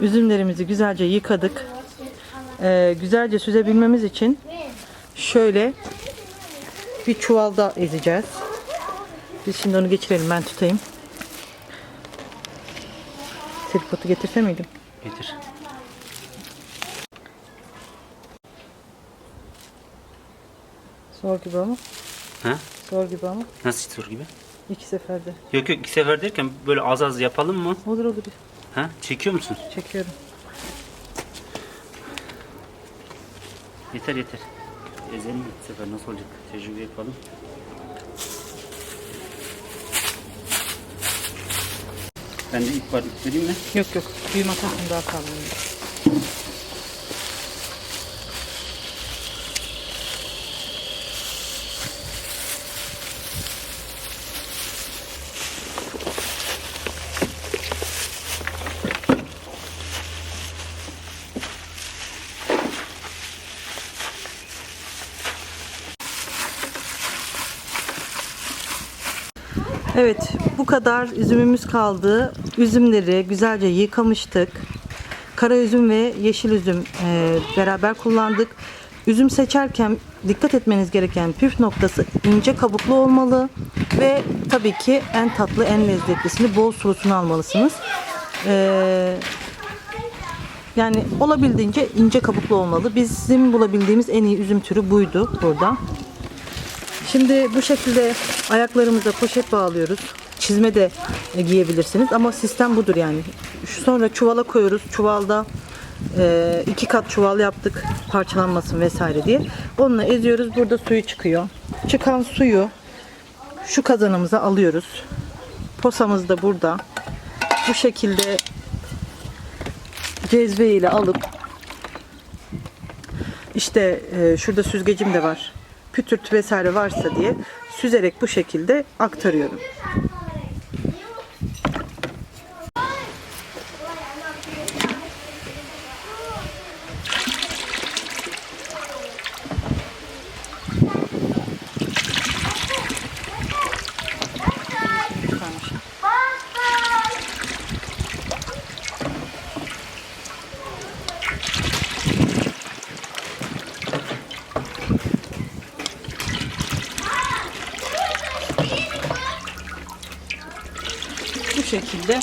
Üzümlerimizi güzelce yıkadık. Ee, güzelce süzebilmemiz için şöyle bir çuvalda ezeceğiz. Biz şimdi onu geçirelim ben tutayım. Tripodu getirse miydim? Getir. Zor gibi ama. Ha? Zor gibi ama. Nasıl tur gibi? İki seferde. Yok yok iki sefer derken böyle az az yapalım mı? Olur olur. Ha? Çekiyor musun? Çekiyorum. Yeter yeter. Ezelim bir sefer nasıl olacak? Tecrübe yapalım. Ben de ip var ip vereyim mi? Yok yok. Büyü makasım daha kalın. Evet, bu kadar üzümümüz kaldı. Üzümleri güzelce yıkamıştık. Kara üzüm ve yeşil üzüm e, beraber kullandık. Üzüm seçerken dikkat etmeniz gereken püf noktası ince kabuklu olmalı ve tabii ki en tatlı, en lezzetlisini bol surusunu almalısınız. E, yani olabildiğince ince kabuklu olmalı. Bizim bulabildiğimiz en iyi üzüm türü buydu burada. Şimdi bu şekilde ayaklarımıza poşet bağlıyoruz. Çizme de giyebilirsiniz ama sistem budur yani. Sonra çuvala koyuyoruz. Çuvalda e, iki kat çuval yaptık parçalanmasın vesaire diye. Onunla eziyoruz. Burada suyu çıkıyor. Çıkan suyu şu kazanımıza alıyoruz. Posamız da burada. Bu şekilde cezve ile alıp işte e, şurada süzgecim de var. Pütürt vesaire varsa diye süzerek bu şekilde aktarıyorum. Bu şekilde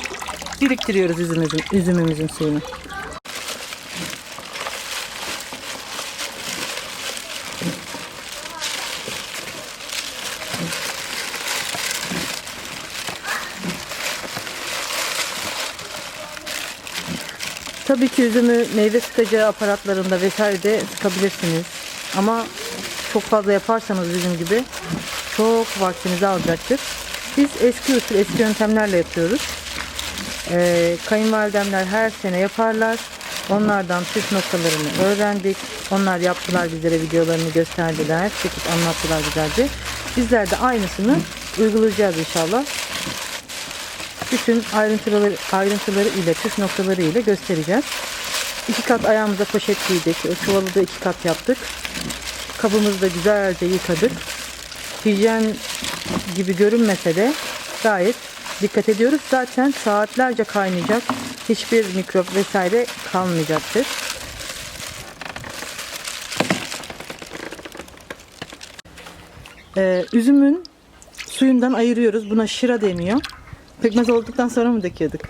biriktiriyoruz üzümümüzün, üzümümüzün suyunu. Tabii ki üzümü meyve sıkacağı aparatlarında vesairede sıkabilirsiniz. Ama çok fazla yaparsanız üzüm gibi çok vaktinizi alacaktır. Biz eski usul eski yöntemlerle yapıyoruz. Ee, kayınvalidemler her sene yaparlar. Onlardan püf noktalarını öğrendik. Onlar yaptılar bizlere videolarını gösterdiler. Çekip anlattılar güzelce. Bizler de aynısını uygulayacağız inşallah. Bütün ayrıntıları, ayrıntıları ile püf noktaları ile göstereceğiz. İki kat ayağımıza poşet giydik. Çuvalı da iki kat yaptık. Kabımızı da güzelce yıkadık. Hijyen gibi görünmese de gayet dikkat ediyoruz. Zaten saatlerce kaynayacak. Hiçbir mikrop vesaire kalmayacaktır. Ee, üzümün suyundan ayırıyoruz. Buna şıra deniyor. Pekmez olduktan sonra mı döküyorduk?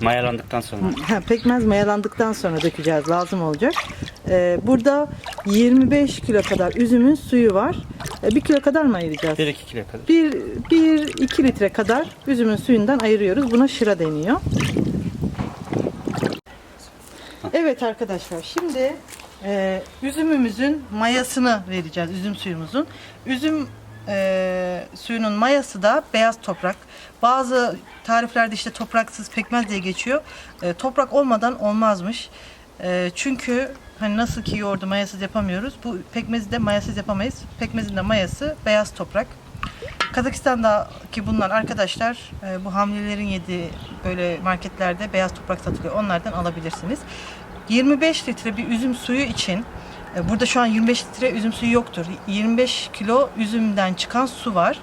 Mayalandıktan sonra. Ha, pekmez mayalandıktan sonra dökeceğiz. Lazım olacak. Ee, burada 25 kilo kadar üzümün suyu var. 1 kilo kadar mı ayıracağız? 1-2 kilo kadar. 1-2 litre kadar üzümün suyundan ayırıyoruz. Buna şıra deniyor. Evet arkadaşlar şimdi e, üzümümüzün mayasını vereceğiz. Üzüm suyumuzun. Üzüm e, suyunun mayası da beyaz toprak. Bazı tariflerde işte topraksız pekmez diye geçiyor. E, toprak olmadan olmazmış. E, çünkü hani nasıl ki yoğurdu mayasız yapamıyoruz. Bu pekmezi de mayasız yapamayız. Pekmezin de mayası beyaz toprak. Kazakistan'daki bunlar arkadaşlar e, bu hamlelerin yediği böyle marketlerde beyaz toprak satılıyor. Onlardan alabilirsiniz. 25 litre bir üzüm suyu için e, burada şu an 25 litre üzüm suyu yoktur. 25 kilo üzümden çıkan su var.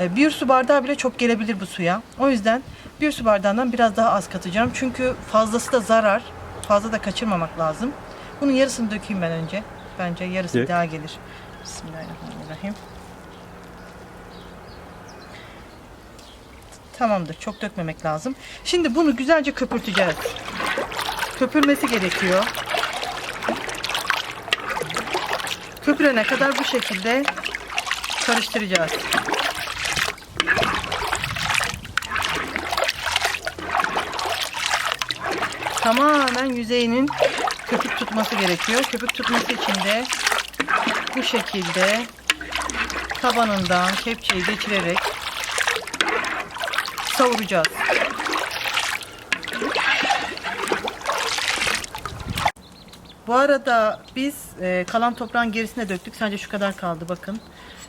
E, Bir su bardağı bile çok gelebilir bu suya. O yüzden bir su bardağından biraz daha az katacağım. Çünkü fazlası da zarar. Fazla da kaçırmamak lazım. Bunun yarısını dökeyim ben önce. Bence yarısı Dök. daha gelir. Bismillahirrahmanirrahim. Tamamdır. Çok dökmemek lazım. Şimdi bunu güzelce köpürteceğiz. Köpürmesi gerekiyor. Köpürene kadar bu şekilde karıştıracağız. Tamamen yüzeyinin köpük tutması gerekiyor. Köpük tutması için de bu şekilde tabanından kepçeyi geçirerek savuracağız. Bu arada biz e, kalan toprağın gerisine döktük. Sadece şu kadar kaldı bakın.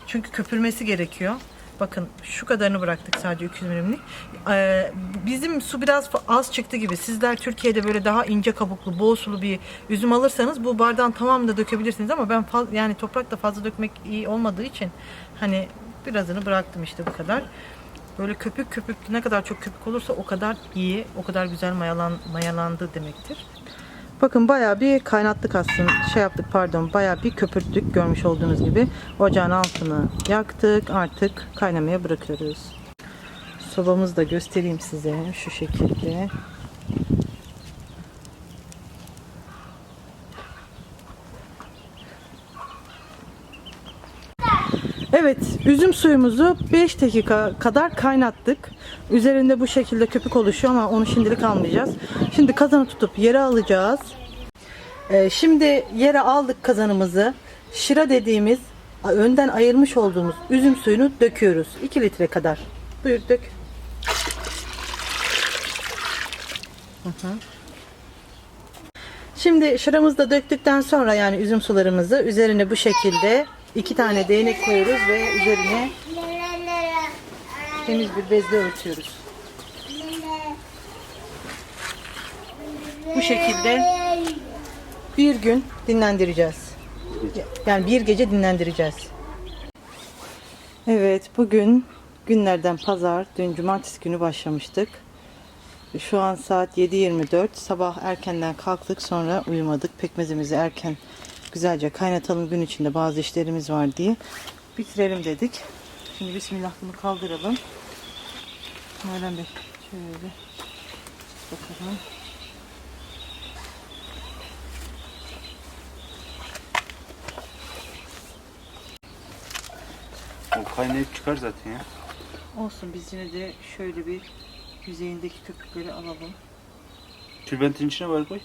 Çünkü köpürmesi gerekiyor. Bakın şu kadarını bıraktık sadece 200 milimlik. E, bizim su biraz az çıktı gibi. Sizler Türkiye'de böyle daha ince kabuklu, bol sulu bir üzüm alırsanız bu bardağın tamamını da dökebilirsiniz ama ben yani toprakta fazla dökmek iyi olmadığı için hani birazını bıraktım işte bu kadar. Böyle köpük köpük ne kadar çok köpük olursa o kadar iyi, o kadar güzel mayalan, mayalandı demektir. Bakın bayağı bir kaynattık aslında. Şey yaptık pardon. Bayağı bir köpürttük görmüş olduğunuz gibi. Ocağın altını yaktık. Artık kaynamaya bırakıyoruz. Sobamızı da göstereyim size şu şekilde. Evet, üzüm suyumuzu 5 dakika kadar kaynattık. Üzerinde bu şekilde köpük oluşuyor ama onu şimdilik almayacağız. Şimdi kazanı tutup yere alacağız. Ee, şimdi yere aldık kazanımızı. Şıra dediğimiz önden ayırmış olduğumuz üzüm suyunu döküyoruz. 2 litre kadar. Buyur dök. Hı. Şimdi şıramızı da döktükten sonra yani üzüm sularımızı üzerine bu şekilde iki tane değnek koyuyoruz ve üzerine temiz bir bezle örtüyoruz. Bu şekilde bir gün dinlendireceğiz. Yani bir gece dinlendireceğiz. Evet bugün günlerden pazar, dün cumartesi günü başlamıştık. Şu an saat 7.24. Sabah erkenden kalktık sonra uyumadık. Pekmezimizi erken güzelce kaynatalım gün içinde bazı işlerimiz var diye. Bitirelim dedik. Şimdi bismillah bunu kaldıralım. Muharrem Bey şöyle bakalım. O kaynayıp çıkar zaten ya. Olsun biz yine de şöyle bir yüzeyindeki köpükleri alalım. Tülbentin içine var koy.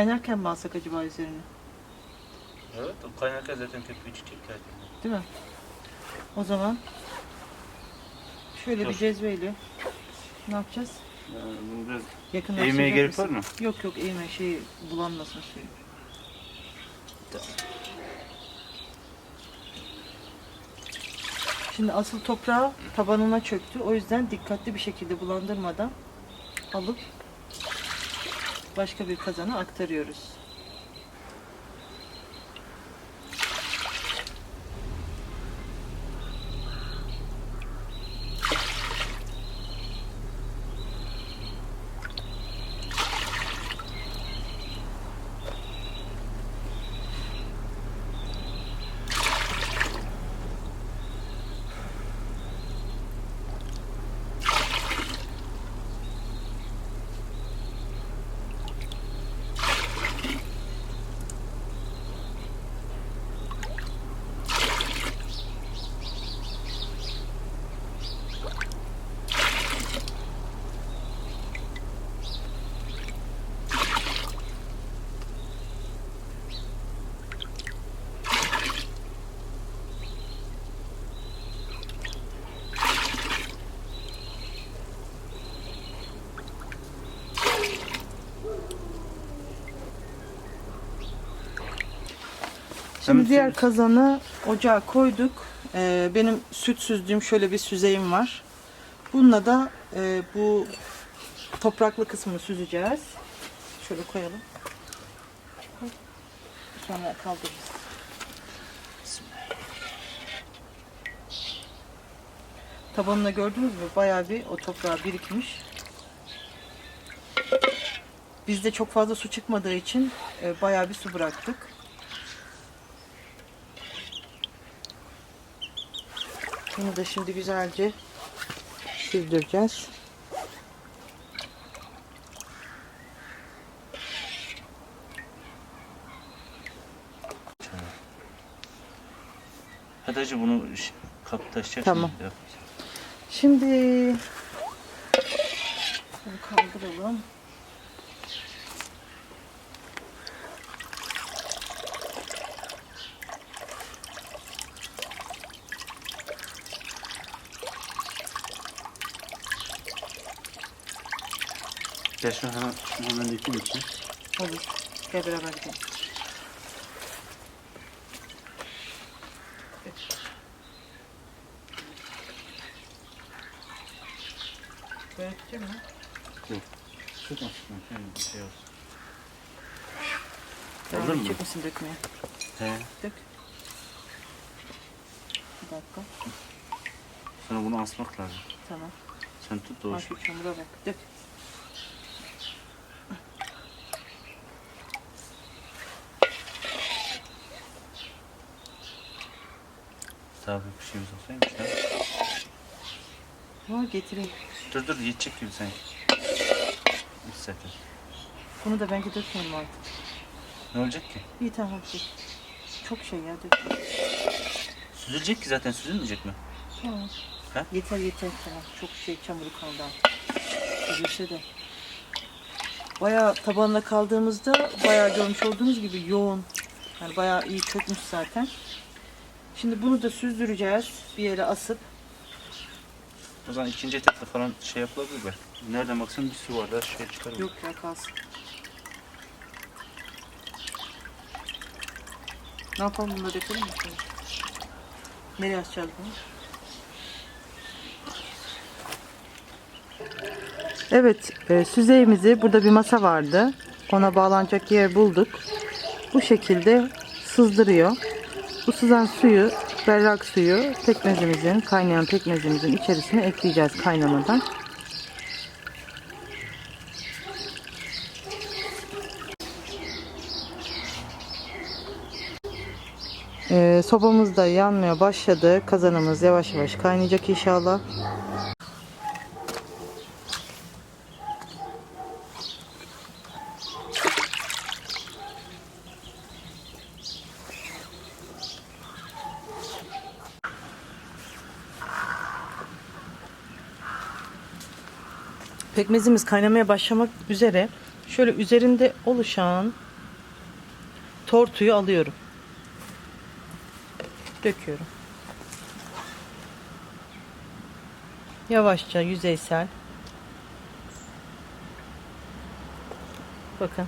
Kaynarken mi alsak acaba üzerine? Evet o kaynarken zaten köpüğü çıkacak zaten. Değil mi? O zaman şöyle bir Dur. cezveyle ne yapacağız? Yani bunu biraz Yakınlaştıracak Eğmeye gerek var mı? Yok yok eğme şey bulanmasın suyu. Şimdi asıl toprağı tabanına çöktü. O yüzden dikkatli bir şekilde bulandırmadan alıp başka bir kazana aktarıyoruz. Şimdi diğer kazanı ocağa koyduk. Ee, benim süt süzdüğüm şöyle bir süzeyim var. Bununla da e, bu topraklı kısmını süzeceğiz. Şöyle koyalım. Sonra kaldırırız. Tabanına gördüğünüz gibi bayağı bir o toprağa birikmiş. Bizde çok fazla su çıkmadığı için e, bayağı bir su bıraktık. Bunu da şimdi güzelce süzdüreceğiz. Hadi hacı bunu kapı taşıyacak Tamam. Şimdi bunu kaldıralım. Şunu hemen, hemen dökeyim içine. Olur. Gel beraber gidelim. Böyle tutacağım mı? Tutma tutma. Şöyle bir şey olsun. Devam Olur mu? edecek misin dökmeye? He. Dök. Bir dakika. Sonra bunu asmak lazım. Tamam. Sen tut da o Hafif çamura bak. Dök. Sağ bir şeyimiz olsaymış ya. Var getireyim. Dur dur yetecek gibi sanki. Bir zaten. Bunu da bence dökmeyelim artık. Ne olacak ki? İyi tamam dök. Çok şey ya dök. Süzülecek ki zaten süzülmeyecek mi? Tamam. Ha? Yeter yeter tamam. Çok şey çamuru kaldı artık. Üzülse de. Bayağı tabanla kaldığımızda bayağı görmüş olduğunuz gibi yoğun. Yani bayağı iyi çökmüş zaten. Şimdi bunu da süzdüreceğiz. Bir yere asıp. O zaman ikinci etapta falan şey yapılabilir be. Nereden baksan bir su var da şey çıkar. Yok ya kalsın. Ne yapalım bunu da dökelim mi? Nereye asacağız bunu? Evet, e, süzeyimizi burada bir masa vardı. Ona bağlanacak yer bulduk. Bu şekilde sızdırıyor. Bu sızan suyu, berrak suyu pekmezimizin, kaynayan pekmezimizin içerisine ekleyeceğiz kaynamadan. Ee, sobamız da yanmaya başladı. Kazanımız yavaş yavaş kaynayacak inşallah. Pekmezimiz kaynamaya başlamak üzere. Şöyle üzerinde oluşan tortuyu alıyorum. Döküyorum. Yavaşça yüzeysel. Bakın.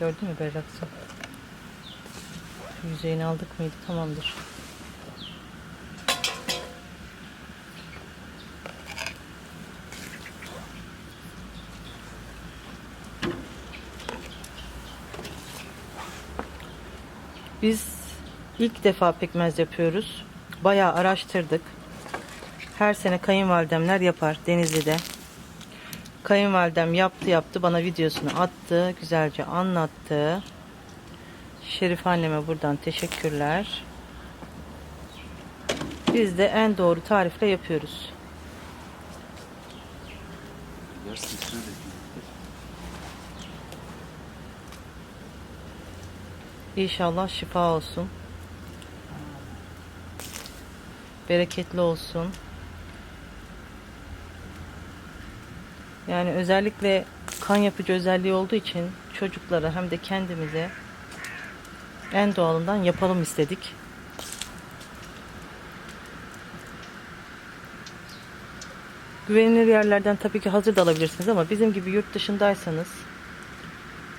Gördün mü berrak su? Yüzeyini aldık mıydı? Tamamdır. Biz ilk defa pekmez yapıyoruz. Bayağı araştırdık. Her sene kayınvalidemler yapar Denizli'de. Kayınvalidem yaptı yaptı bana videosunu attı. Güzelce anlattı. Şerif anneme buradan teşekkürler. Biz de en doğru tarifle yapıyoruz. İnşallah şifa olsun. Bereketli olsun. Yani özellikle kan yapıcı özelliği olduğu için çocuklara hem de kendimize en doğalından yapalım istedik. Güvenilir yerlerden tabii ki hazır da alabilirsiniz ama bizim gibi yurt dışındaysanız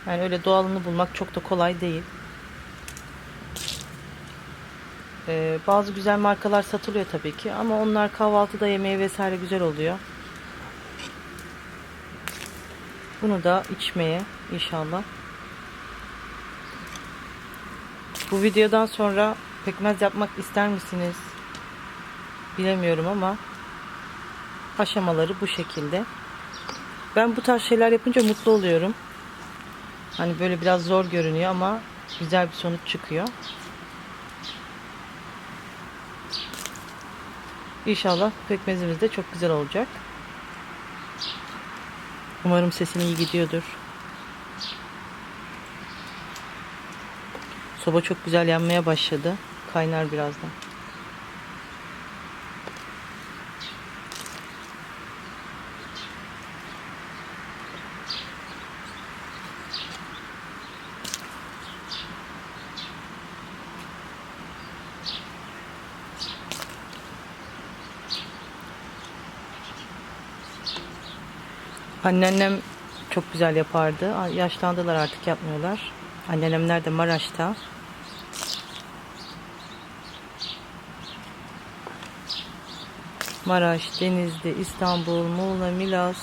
yani öyle doğalını bulmak çok da kolay değil. Ee, bazı güzel markalar satılıyor tabii ki ama onlar kahvaltıda yemeye vesaire güzel oluyor. Bunu da içmeye inşallah. Bu videodan sonra pekmez yapmak ister misiniz? Bilemiyorum ama aşamaları bu şekilde. Ben bu tarz şeyler yapınca mutlu oluyorum. Hani böyle biraz zor görünüyor ama güzel bir sonuç çıkıyor. İnşallah pekmezimiz de çok güzel olacak. Umarım sesim iyi gidiyordur. Soba çok güzel yanmaya başladı. Kaynar birazdan. Anneannem çok güzel yapardı. Yaşlandılar artık yapmıyorlar. Anneannemler de Maraş'ta. Maraş, Denizli, İstanbul, Muğla, Milas.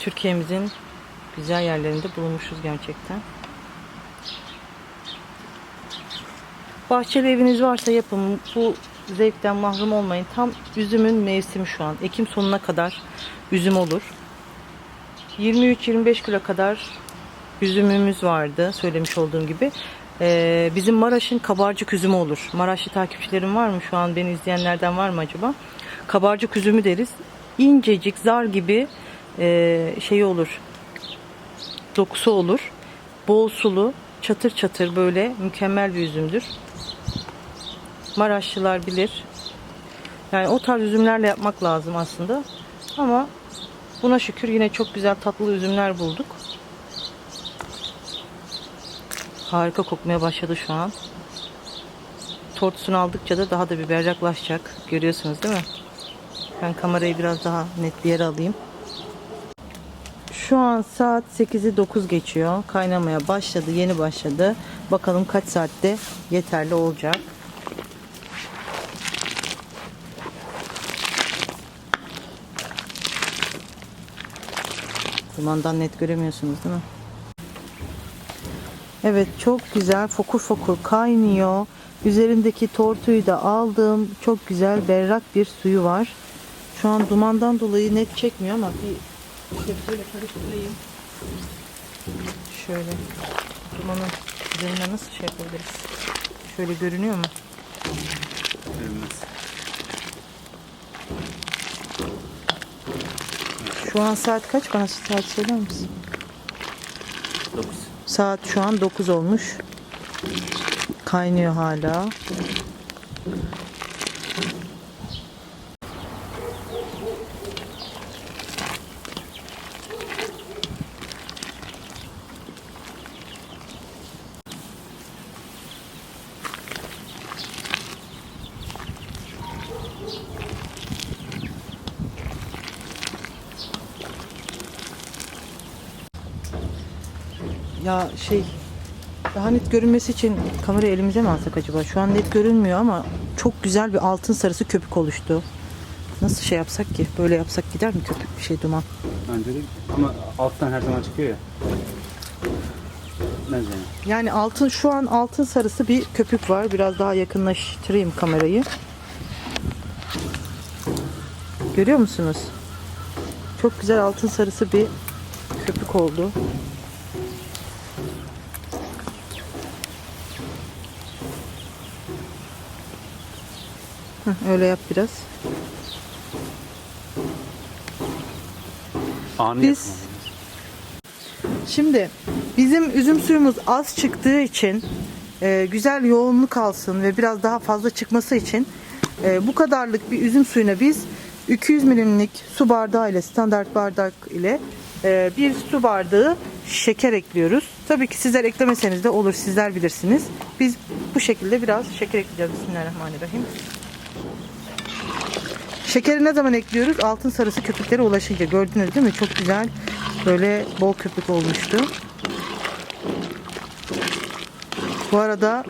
Türkiye'mizin güzel yerlerinde bulunmuşuz gerçekten. Bahçeli eviniz varsa yapın. Bu zevkten mahrum olmayın. Tam üzümün mevsimi şu an. Ekim sonuna kadar üzüm olur. 23-25 kilo kadar üzümümüz vardı söylemiş olduğum gibi. Ee, bizim Maraş'ın kabarcık üzümü olur. Maraşlı takipçilerim var mı? Şu an beni izleyenlerden var mı acaba? Kabarcık üzümü deriz. İncecik zar gibi e, şey olur. Dokusu olur. Bol sulu, çatır çatır böyle mükemmel bir üzümdür. Maraşlılar bilir. Yani o tarz üzümlerle yapmak lazım aslında. Ama buna şükür yine çok güzel tatlı üzümler bulduk. Harika kokmaya başladı şu an. Tortusunu aldıkça da daha da bir berraklaşacak. Görüyorsunuz değil mi? Ben kamerayı biraz daha net bir yere alayım. Şu an saat 8'i 9 geçiyor. Kaynamaya başladı. Yeni başladı. Bakalım kaç saatte yeterli olacak. Dumandan net göremiyorsunuz değil mi? Evet çok güzel fokur fokur kaynıyor. Üzerindeki tortuyu da aldım. Çok güzel berrak bir suyu var. Şu an dumandan dolayı net çekmiyor ama bir şöyle karıştırayım. Şöyle dumanın üzerine nasıl şey yapabiliriz? Şöyle görünüyor mu? Görünmez. Şu an saat kaç? Bana saat söyler misin? 9. Saat şu an 9 olmuş. Kaynıyor hala. Ya şey daha net görünmesi için kamerayı elimize mi alsak acaba? Şu an net görünmüyor ama çok güzel bir altın sarısı köpük oluştu. Nasıl şey yapsak ki? Böyle yapsak gider mi köpük bir şey duman? Bence de ama alttan her zaman çıkıyor ya. Gitmez yani. Yani altın şu an altın sarısı bir köpük var. Biraz daha yakınlaştırayım kamerayı. Görüyor musunuz? Çok güzel altın sarısı bir köpük oldu. Heh, öyle yap biraz. Anı Biz-. Şimdi bizim üzüm suyumuz az çıktığı için e, güzel yoğunluk alsın ve biraz daha fazla çıkması için e, bu kadarlık bir üzüm suyuna biz 200 milimlik su bardağı ile standart bardak ile e, bir su bardağı şeker ekliyoruz. Tabii ki sizler eklemeseniz de olur sizler bilirsiniz. Biz bu şekilde biraz şeker ekleyeceğiz. Bismillahirrahmanirrahim. Şekeri ne zaman ekliyoruz? Altın sarısı köpüklere ulaşınca. Gördünüz değil mi? Çok güzel. Böyle bol köpük olmuştu. Bu arada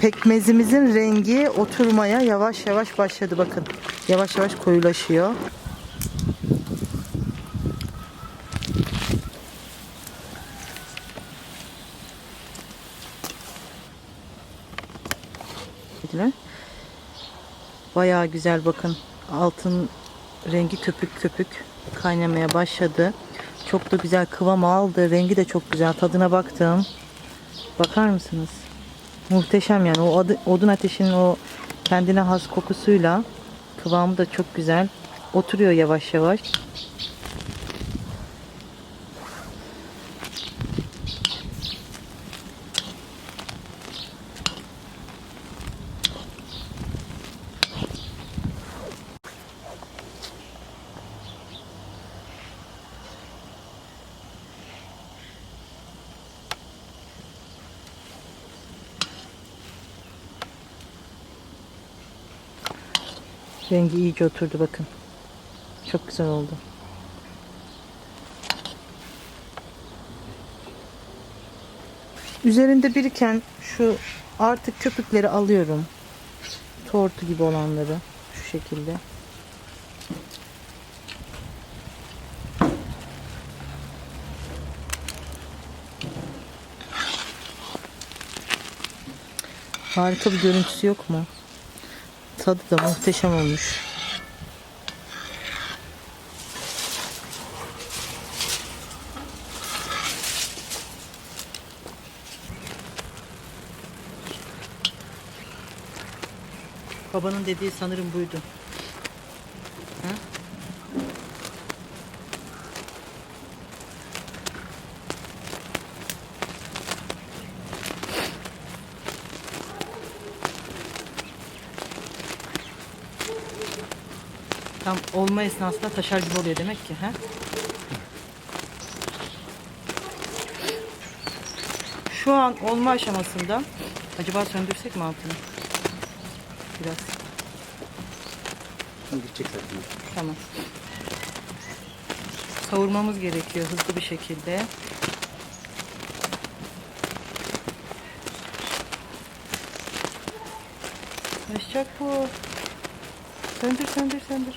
pekmezimizin rengi oturmaya yavaş yavaş başladı. Bakın. Yavaş yavaş koyulaşıyor. Bayağı güzel bakın. Altın rengi köpük köpük kaynamaya başladı. Çok da güzel kıvam aldı. Rengi de çok güzel. Tadına baktım. Bakar mısınız? Muhteşem yani. O adı- odun ateşinin o kendine has kokusuyla kıvamı da çok güzel. Oturuyor yavaş yavaş. Rengi iyice oturdu bakın. Çok güzel oldu. Üzerinde biriken şu artık köpükleri alıyorum. Tortu gibi olanları şu şekilde. Harika bir görüntüsü yok mu? Tadı da muhteşem olmuş. Babanın dediği sanırım buydu. Tam olma esnasında taşar gibi oluyor demek ki. He? Şu an olma aşamasında acaba söndürsek mi altını? Biraz. Şimdi gidecek zaten. Tamam. Kavurmamız gerekiyor hızlı bir şekilde. Bu. Söndür söndür söndür.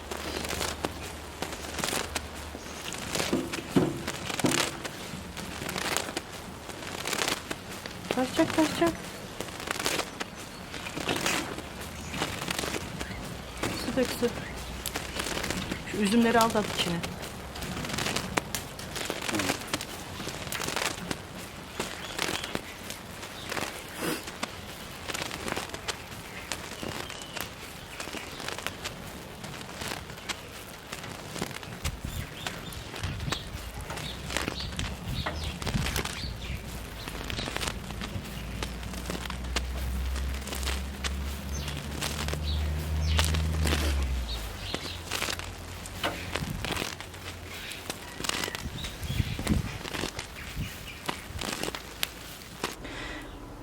Taşacak taşacak. Su dök su. Şu üzümleri al da içine.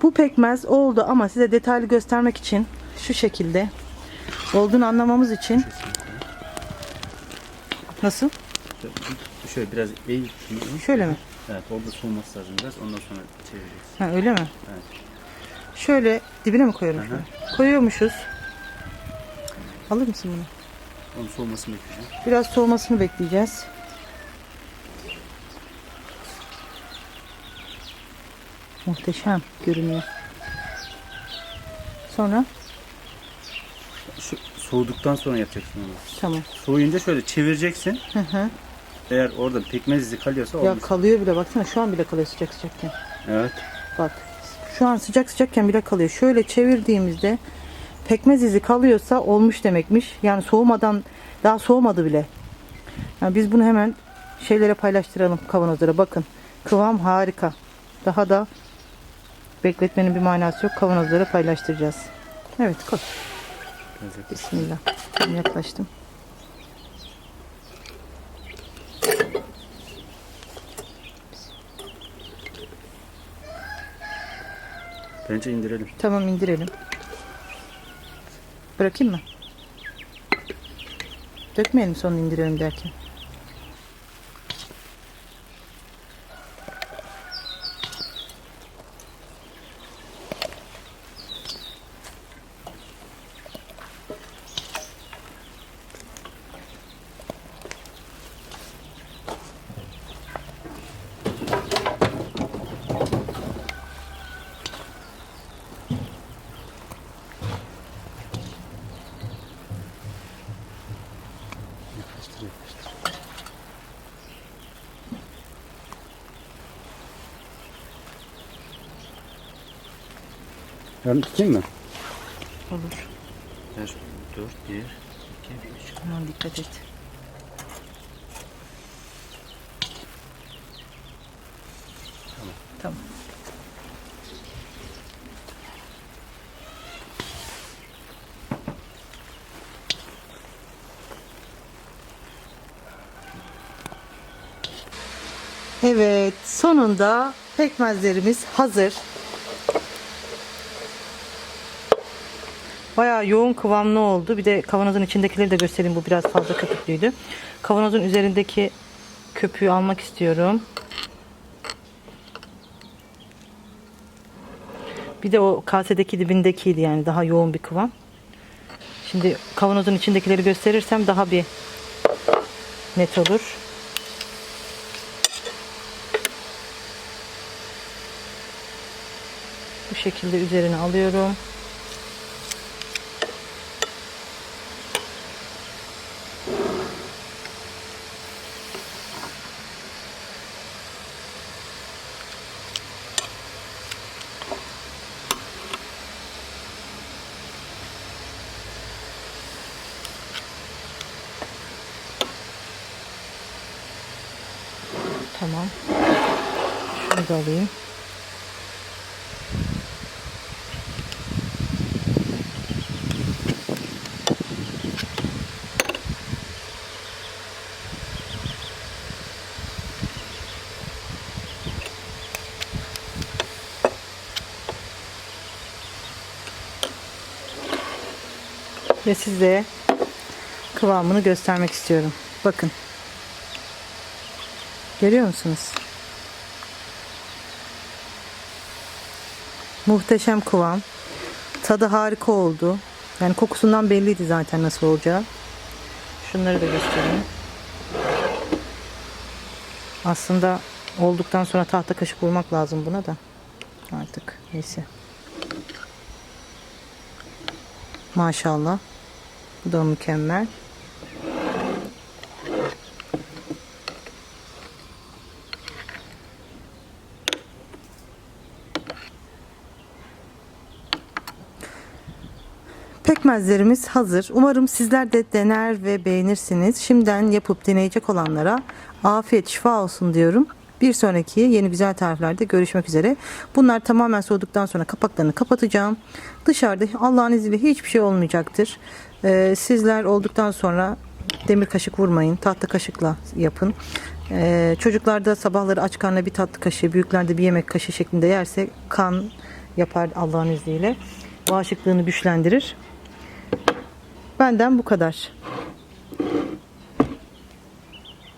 Bu pekmez oldu ama size detaylı göstermek için şu şekilde olduğunu anlamamız için nasıl? Şöyle biraz eğil. Şöyle mi? Evet orada soğuması lazım biraz. Ondan sonra çevireceğiz. Ha öyle mi? Evet. Şöyle dibine mi koyuyorum? Hı. şöyle? Koyuyormuşuz. Alır mısın bunu? Onun soğumasını bekleyeceğim. Biraz soğumasını bekleyeceğiz. Muhteşem görünüyor. Sonra Şu soğuduktan sonra yapacaksın onu. tamam. Soğuyunca şöyle çevireceksin. Hı hı. Eğer orada pekmez izi kalıyorsa Ya kalıyor bile baksana şu an bile kalıyor sıcak sıcakken. Evet. Bak şu an sıcak sıcakken bile kalıyor. Şöyle çevirdiğimizde pekmez izi kalıyorsa olmuş demekmiş. Yani soğumadan daha soğumadı bile. Yani biz bunu hemen şeylere paylaştıralım kavanozlara. Bakın kıvam harika. Daha da bekletmenin bir manası yok. Kavanozlara paylaştıracağız. Evet koy. Bismillah. Ben yaklaştım. Bence indirelim. Tamam indirelim. Bırakayım mı? Dökmeyelim sonra indiriyorum derken. Yarın tutayım mı? Olur. Ver. 4, 1, 2, 3. Aman dikkat et. Tamam. Evet, sonunda pekmezlerimiz hazır. Bayağı yoğun kıvamlı oldu. Bir de kavanozun içindekileri de göstereyim. Bu biraz fazla köpüklüydü. Kavanozun üzerindeki köpüğü almak istiyorum. Bir de o kasedeki dibindekiydi yani daha yoğun bir kıvam. Şimdi kavanozun içindekileri gösterirsem daha bir net olur. Bu şekilde üzerine alıyorum. Tamam. Şunu da alayım. Ve size kıvamını göstermek istiyorum. Bakın. Görüyor musunuz? Muhteşem kıvam. Tadı harika oldu. Yani kokusundan belliydi zaten nasıl olacağı. Şunları da göstereyim. Aslında olduktan sonra tahta kaşık vurmak lazım buna da. Artık neyse. Maşallah. Bu da mükemmel. Pekmezlerimiz hazır. Umarım sizler de dener ve beğenirsiniz. Şimdiden yapıp deneyecek olanlara afiyet şifa olsun diyorum. Bir sonraki yeni güzel tariflerde görüşmek üzere. Bunlar tamamen soğuduktan sonra kapaklarını kapatacağım. Dışarıda Allah'ın izniyle hiçbir şey olmayacaktır. Ee, sizler olduktan sonra demir kaşık vurmayın. Tahta kaşıkla yapın. Ee, çocuklar da sabahları aç karnına bir tatlı kaşığı, büyükler de bir yemek kaşığı şeklinde yerse kan yapar Allah'ın izniyle. Bağışıklığını güçlendirir. Benden bu kadar.